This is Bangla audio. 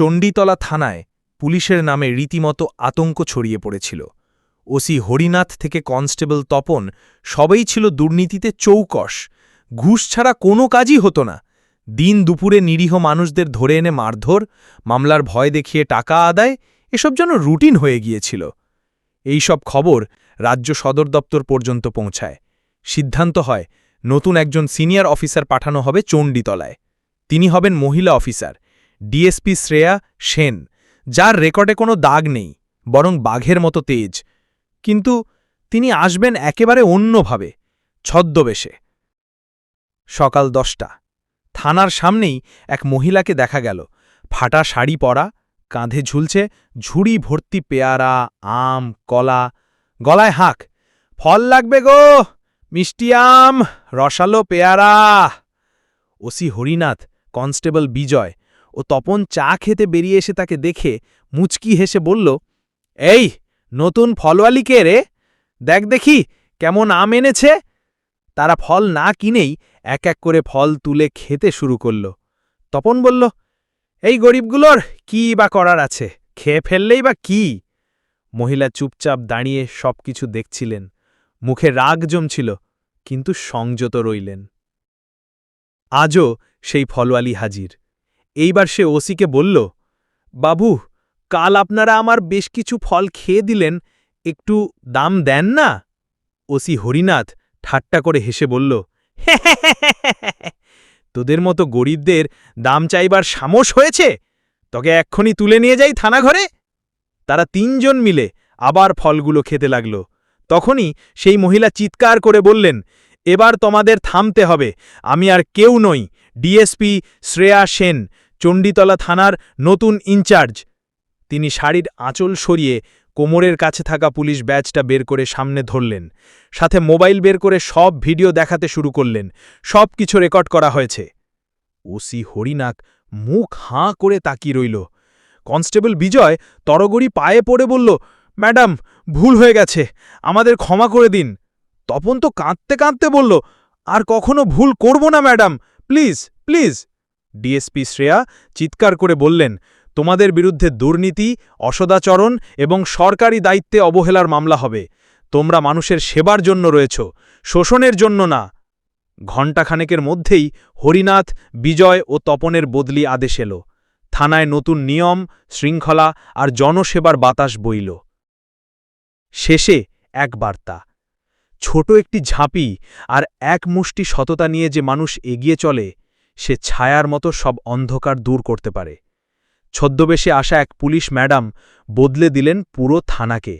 চণ্ডীতলা থানায় পুলিশের নামে রীতিমতো আতঙ্ক ছড়িয়ে পড়েছিল। ওসি হরিনাথ থেকে কনস্টেবল তপন সবেই ছিল দুর্নীতিতে চৌকস ঘুষ ছাড়া কোনো কাজই হতো না। দিন দুপুরে নিরীহ মানুষদের ধরে এনে মারধর, মামলার ভয় দেখিয়ে টাকা আদায়, এসব যেন রুটিন হয়ে গিয়েছিল। এই সব খবর রাজ্য সদর দপ্তর পর্যন্ত পৌঁছায়। সিদ্ধান্ত হয়, নতুন একজন সিনিয়র অফিসার পাঠানো হবে চণ্ডীতলায়। তিনি হবেন মহিলা অফিসার। ডিএসপি শ্রেয়া সেন, যার রেকর্ডে কোনো দাগ নেই, বরং বাঘের মতো তেজ। কিন্তু তিনি আসবেন একেবারে অন্যভাবে, ছদ্মবেশে। সকাল দশটা। থানার সামনেই এক মহিলাকে দেখা গেল। ফাটা শাড়ি পরা, কাঁধে ঝুলছে ঝুড়ি ভর্তি পেয়ারা, আম, কলা, গলায় হাঁক। ফল লাগবে গো, মিষ্টি আম, রসালো পেয়ারা। ওসি হরিনাথ, কনস্টেবল বিজয় ও তপন চা খেতে বেরিয়ে এসে তাকে দেখে মুচকি হেসে বলল, এই, নতুন ফলওয়ালি কে রে? দেখ দেখি, কেমন আম এনেছে? তারা ফল না কিনেই এক এক করে ফল তুলে খেতে শুরু করল। তপন বলল, এই গরিবগুলোর কি বা করার আছে? খেয়ে ফেললেই বা কি? মহিলা চুপচাপ দাঁড়িয়ে সবকিছু দেখছিলেন। মুখে রাগ জমছিল, কিন্তু সংযত রইলেন। আজও সেই ফলওয়ালি হাজির। এইবার সে ওসিকে বলল, বাবু, কাল আপনারা আমার বেশ কিছু ফল খেয়ে দিলেন, একটু দাম দেন না? ওসি হরিনাথ ঠাট্টা করে হেসে বলল তোদের মতো গরিবদের দাম চাইবার সামস হয়েছে? তোকে এক্ষুনি তুলে নিয়ে যাই থানা ঘরে তারা তিনজন মিলে আবার ফলগুলো খেতে লাগল। তখনই সেই মহিলা চিৎকার করে বললেন এবার তোমাদের থামতে হবে। আমি আর কেউ নই। ডিএসপি শ্রেয়া সেন, চণ্ডীতলা থানার নতুন ইনচার্জ। তিনি শাড়ির আঁচল সরিয়ে কোমরের কাছে থাকা পুলিশ ব্যাচটা বের করে সামনে ধরলেন। সাথে মোবাইল বের করে সব ভিডিও দেখাতে শুরু করলেন। সব কিছু রেকর্ড করা হয়েছে। ওসি হরিনাক মুখ হাঁ করে তাকিয়ে রইল। কনস্টেবল বিজয় তরগড়ি পায়ে পড়ে বলল, ম্যাডাম, ভুল হয়ে গেছে। আমাদের ক্ষমা করে দিন। তপন তো কাঁদতে কাঁদতে বলল, আর কখনো ভুল করব না, madam. Please please. DSP Shreya চিৎকার করে বললেন, তোমাদের বিরুদ্ধে দুর্নীতি, অসদাচরণ এবং সরকারি দায়িত্বে অবহেলার মামলা হবে। তোমরা মানুষের সেবার জন্য রয়েছ, শোষণের জন্য না। ঘণ্টাখানেকের মধ্যেই হরিনাথ, বিজয় ও তপনের বদলি আদেশ এলো। থানায় নতুন নিয়ম, শৃঙ্খলা আর জনসেবার বাতাস বইল। শেষে এক বার্তা। ছোট একটি ঝাঁপি আর এক মুষ্টি সততা নিয়ে যে মানুষ এগিয়ে চলে, সে ছায়ার মতো সব অন্ধকার দূর করতে পারে। ছদ্মবেশে আসা এক পুলিশ ম্যাডাম বদলে দিলেন পুরো থানাকে।